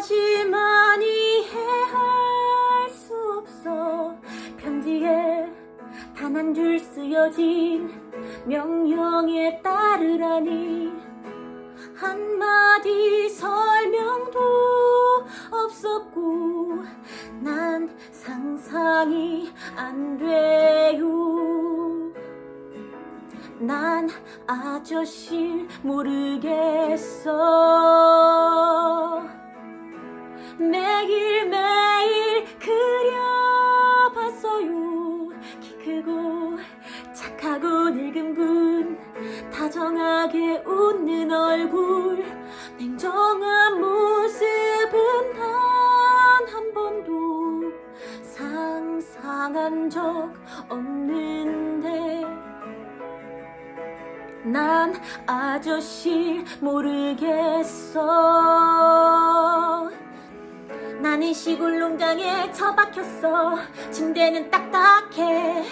하지만 이해할 수 없어. 편지에 단 한 줄 쓰여진 명령에 따르라니 한마디 설명도 없었고 난 상상이 안 돼요. 난 아저씨 모르겠어 늙은 분 다정하게 웃는 얼굴 냉정한 모습은 단 한 번도 상상한 적 없는데. 난 아저씨 모르겠어. 나는 시골 농장에 처박혔어. 침대는 딱딱해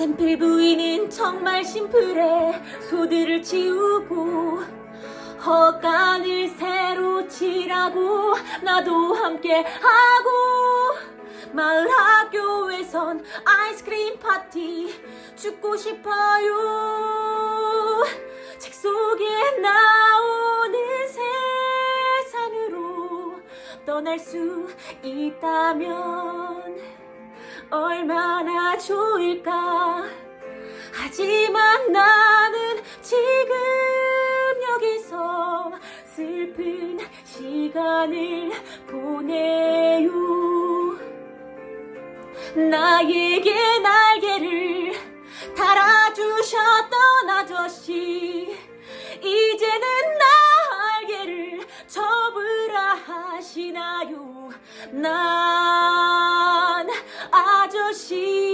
샘플 부위는 정말 심플해. 소들을 치우고 허간을 새로 칠하고 나도 함께 하고 마을 학교에선 아이스크림 파티 죽고 싶어요. 책 속에 나오는 세상으로 떠날 수 있다면 얼마나 좋을까? 하지만 나는 지금 여기서 슬픈 시간을 보내요. 나에게 날개를 달아주셨던 아저씨 이제는 날개를 접으라 하시나요? 난 아저